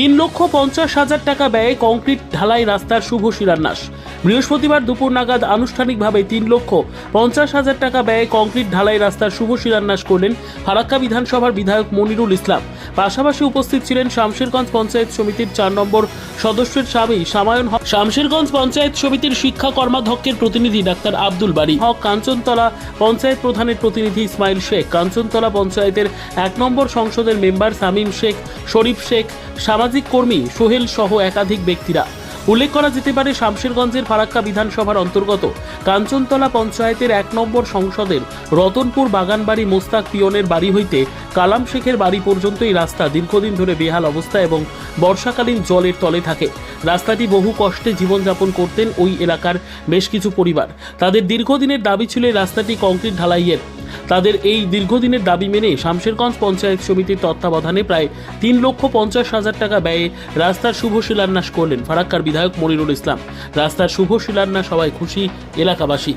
তিন লক্ষ পঞ্চাশ হাজার টাকা ব্যয়ে কংক্রিট ঢালাই রাস্তার শুভ শিলান্যাস। বৃহস্পতিবার দুপুর নাগাদ আনুষ্ঠানিকভাবে তিন লক্ষ পঞ্চাশ হাজার টাকা ব্যয়ে কংক্রিট ঢালাই রাস্তার শুভ শিলান্যাস করলেন ফারাক্কা বিধানসভার বিধায়ক মনিরুল ইসলাম। পাশাপাশি উপস্থিত ছিলেন শামশেরগঞ্জ পঞ্চায়েত সমিতির চার নম্বর সদস্যের স্বামী সামায়ন হক। শামশেরগঞ্জ পঞ্চায়েত সমিতির শিক্ষা কর্মাধ্যক্ষের প্রতিনিধি ডাক্তার আব্দুল বাড়ি হক। কাঞ্চনতলা পঞ্চায়েত প্রধানের প্রতিনিধি ইসমাইল শেখ। কাঞ্চনতলা পঞ্চায়েতের এক নম্বর সংসদের মেম্বার সামিম শেখ, শরীফ শেখ, সামাজিক কর্মী সোহেল সহ একাধিক ব্যক্তিরা। উল্লেখ করা যেতে পারে শামশেরগঞ্জের ফারাক্কা বিধানসভার অন্তর্গত কাঞ্চনতলা পঞ্চায়েতের এক নম্বর সংসদের রতনপুর বাগানবাড়ি মোস্তাক পিয়নের বাড়ি হইতে কালাম শেখের বাড়ি পর্যন্ত এই রাস্তা দীর্ঘদিন ধরে বেহাল অবস্থা এবং বর্ষাকালীন জলের তলে থাকে। রাস্তাটি বহু কষ্টে জীবনযাপন করতেন ওই এলাকার বেশ কিছু পরিবার। তাদের দীর্ঘদিনের দাবি ছিল এই রাস্তাটি কংক্রিট ঢালাইয়ের তাদের এই দীর্ঘদিনের দাবি মেনে শামশেরগঞ্জ পঞ্চায়েত সমিতির তত্ত্বাবধানে প্রায় তিন লক্ষ পঞ্চাশ হাজার টাকা ব্যয়ে রাস্তার শুভ শিলান্যাস করলেন ফারাক্কার বিধায়ক মনিরুল ইসলাম। রাস্তার শুভ শিলান্যাস সবাই খুশি এলাকাবাসী।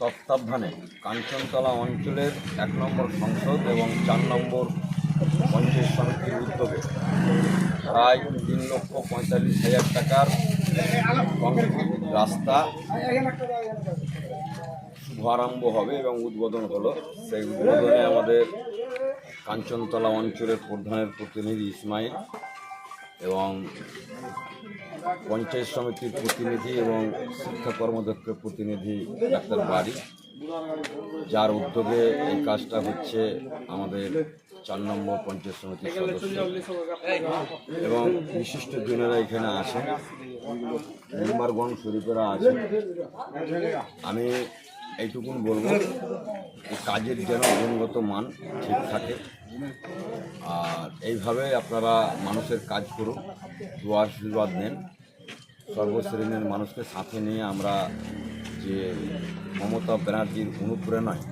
তত্ত্বাবধানে কাঞ্চনতলা অঞ্চলের এক নম্বর সংসদ এবং চার নম্বর পঞ্চায়েত সমিতির উদ্যোগে প্রায় তিন লক্ষ পঁয়তাল্লিশ হাজার টাকার রাস্তা শুভারম্ভ হবে এবং উদ্বোধন হলো। সেই উদ্বোধনে আমাদের কাঞ্চনতলা অঞ্চলের প্রধানের প্রতিনিধি ইসমাইল এবং পঞ্চায়েত সমিতির প্রতিনিধি এবং শিক্ষা কর্মদক্ষের প্রতিনিধি ডাক্তার বাড়ি যার উদ্যোগে এই কাজটা হচ্ছে আমাদের চার নম্বর পঞ্চায়েত সমিতির সদস্য। এবং বিশিষ্ট জনেরা এখানে আছেন মেম্বারগণ শরীফেরা আছেন আমি এইটুকুন বলব যে কাজের যেন গুণগত মান ঠিক থাকে। আর এইভাবে আপনারা মানুষের কাজ করুন দোয়া আশীর্বাদ নেন। সর্বশ্রেণীর মানুষকে সাথে নিয়ে আমরা যে মমতা ব্যানার্জির অনুপ্রেরণায়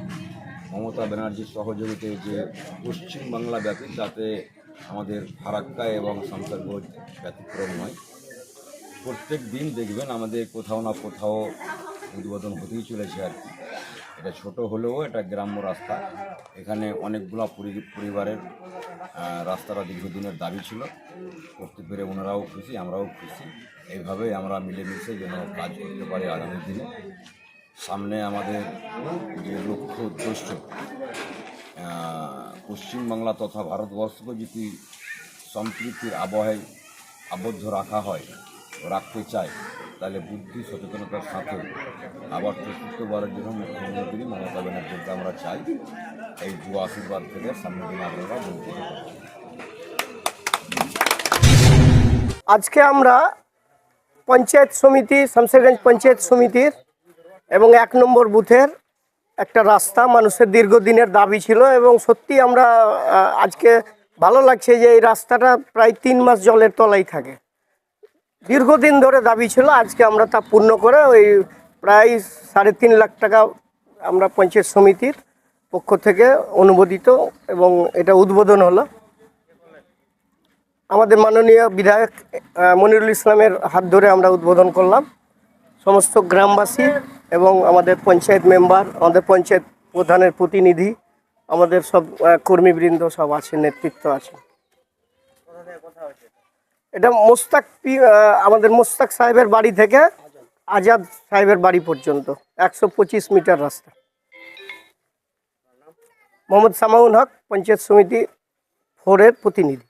মমতা ব্যানার্জির সহযোগিতায় যে পশ্চিমবাংলা ব্যাপী যাতে আমাদের ফারাক্কা এবং শামসারগঞ্জ ব্যতিক্রম নয়, প্রত্যেক দিন দেখবেন আমাদের কোথাও না কোথাও উদ্বোধন হতেই চলেছে আর কি। এটা ছোট হলেও এটা গ্রাম্য রাস্তা। এখানে অনেকগুলো পরি- পরিবারের রাস্তাটা দীর্ঘদিনের দাবি ছিল। করতে পেরে ওনারাও খুশি, আমরাও খুশি। এইভাবেই আমরা মিলেমিশে যেন কাজ করতে পারি আগামী দিনে। সামনে আমাদের যে লক্ষ্য উদ্দেশ্য পশ্চিমবাংলা তথা ভারতবর্ষকে যদি সম্প্রীতির আবহাওয়ায় আবদ্ধ রাখা হয়, রাখতে চায়, তাহলে বুদ্ধি, সচেতনতার সাথে আবার চতুর্থবারের জন্য মুখ্যমন্ত্রী মমতা ব্যানার্জিকে আমরা চাই এই যুব আশীর্বাদ থেকে সামনে দিনে আপনারা আজকে আমরা পঞ্চায়েত সমিতি শামশেরগঞ্জ পঞ্চায়েত সমিতির এবং এক নম্বর বুথের একটা রাস্তা মানুষের দীর্ঘদিনের দাবি ছিল এবং সত্যি আমরা আজকে ভালো লাগছে যে এই রাস্তাটা প্রায় তিন মাস জলের তলায় থাকে। দীর্ঘদিন ধরে দাবি ছিল, আজকে আমরা তা পূর্ণ করে ওই প্রায় সাড়ে তিন লাখ টাকা আমরা পঞ্চায়েত সমিতির পক্ষ থেকে অনুমোদিত এবং এটা উদ্বোধন হলো। আমাদের মাননীয় বিধায়ক মনিরুল ইসলামের হাত ধরে আমরা উদ্বোধন করলাম। সমস্ত গ্রামবাসী এবং আমাদের পঞ্চায়েত মেম্বার, আমাদের পঞ্চায়েত প্রধানের প্রতিনিধি, আমাদের সব কর্মীবৃন্দ সব আছে নেতৃত্ব আছে এটা মোস্তাক আমাদের মোস্তাক সাহেবের বাড়ি থেকে আজাদ সাহেবের বাড়ি পর্যন্ত, একশো পঁচিশ মিটার রাস্তা। মোহাম্মদ সামাউন হক, পঞ্চায়েত সমিতি ফোরের প্রতিনিধি।